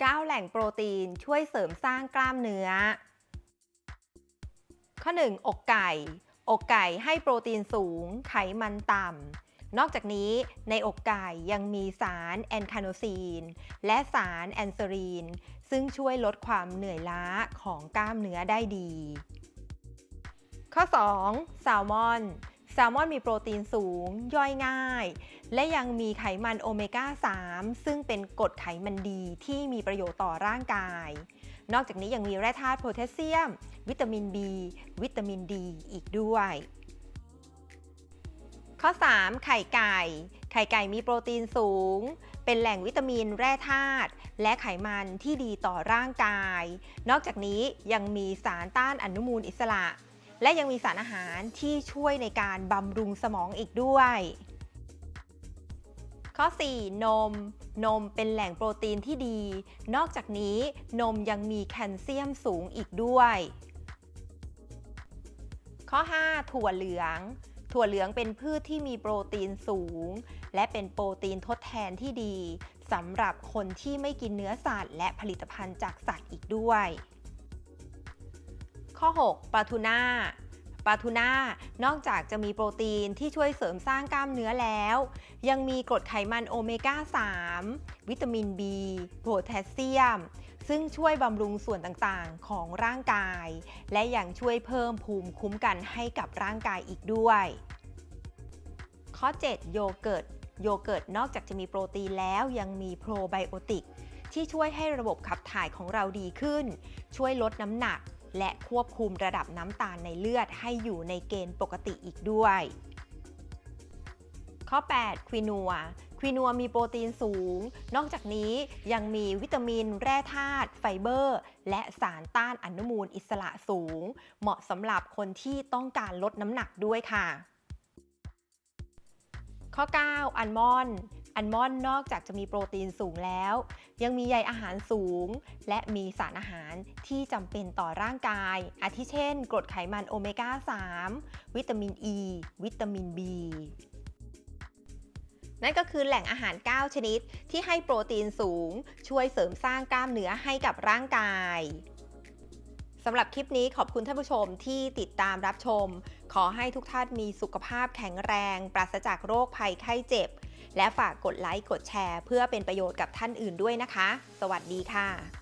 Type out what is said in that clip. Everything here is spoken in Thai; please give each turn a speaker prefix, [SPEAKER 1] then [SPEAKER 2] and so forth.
[SPEAKER 1] 9 แหล่งโปรตีนช่วยเสริมสร้างกล้ามเนื้อ ข้อ 1 อกไก่ อกไก่ให้โปรตีนสูง ไขมันต่ำ นอกจากนี้ในอกไก่ยังมีสารแอนคาโนซีน และสารแอนเซรีน ซึ่งช่วยลดความเหนื่อยล้าของกล้ามเนื้อได้ดี ข้อ 2 แซลมอน แซลมอนมีโปรตีนสูง ย่อยง่าย และยังมีไขมันโอเมก้า 3 ซึ่งเป็นกรดไขมันดีที่มีประโยชน์ต่อร่างกาย นอกจากนี้ยังมีแร่ธาตุโพแทสเซียม วิตามิน B วิตามินดีอีกด้วย ข้อ 3 ไข่ไก่ ไข่ไก่มีโปรตีนสูง เป็นแหล่งวิตามินแร่ธาตุและไขมันที่ดีต่อร่างกาย นอกจากนี้ยังมีสารต้านอนุมูลอิสระ และยังมีสารอาหารที่ช่วยในการบำรุงสมองอีกด้วย ข้อ 4 นม นมเป็นแหล่งโปรตีนที่ดี นอกจากนี้นมยังมีแคลเซียมสูงอีกด้วย ข้อ 5 ถั่วเหลืองถั่วเหลืองเป็นพืชที่มีโปรตีนสูง และเป็นโปรตีนทดแทนที่ดีสำหรับคนที่ไม่กินเนื้อสัตว์ และผลิตภัณฑ์จากสัตว์อีกด้วย ข้อ 6 ปลาทูน่าปลาทูน่านอกจากจะมีโปรตีนที่ช่วยเสริมสร้างกล้ามเนื้อแล้ว ยังมีกรดไขมันโอเมก้า 3 วิตามิน B โพแทสเซียม ซึ่งช่วยบำรุงส่วนต่างๆ ของร่างกาย และยังช่วยเพิ่มภูมิคุ้มกันให้กับร่างกายอีกด้วย ข้อ 7 โยเกิร์ต โยเกิร์ตนอกจากจะมีโปรตีนแล้วยังมีโปรไบโอติกที่ช่วยให้ระบบขับถ่ายของเราดีขึ้น ช่วยลดน้ำหนัก และควบคุมระดับน้ำตาลในเลือดให้อยู่ในเกณฑ์ปกติอีกด้วย ข้อ 8 ควินัวควินัวมีโปรตีนสูง นอกจากนี้ยังมีวิตามิน แร่ธาตุ ไฟเบอร์ และสารต้านอนุมูลอิสระสูง เหมาะสำหรับคนที่ต้องการลดน้ำหนักด้วยค่ะ ข้อ 9 อัลมอนด์ อัลมอนด์นอกจากจะมีโปรตีนสูงแล้ว ยังมีใยอาหารสูง และมีสารอาหารที่จำเป็นต่อร่างกาย อาทิเช่น กรดไขมันโอเมก้า 3 วิตามิน E วิตามิน B นั่นก็คือแหล่งอาหาร 9 ชนิด ที่ให้โปรตีนสูง ช่วยเสริมสร้างกล้ามเนื้อให้กับร่างกายสำหรับคลิปนี้ขอบคุณท่านผู้ชมที่ติดตามรับชม ขอให้ทุกท่านมีสุขภาพแข็งแรง ปราศจากโรคภัยไข้เจ็บ และฝากกดไลค์กดแชร์ เพื่อเป็นประโยชน์กับท่านอื่นด้วยนะคะ สวัสดีค่ะ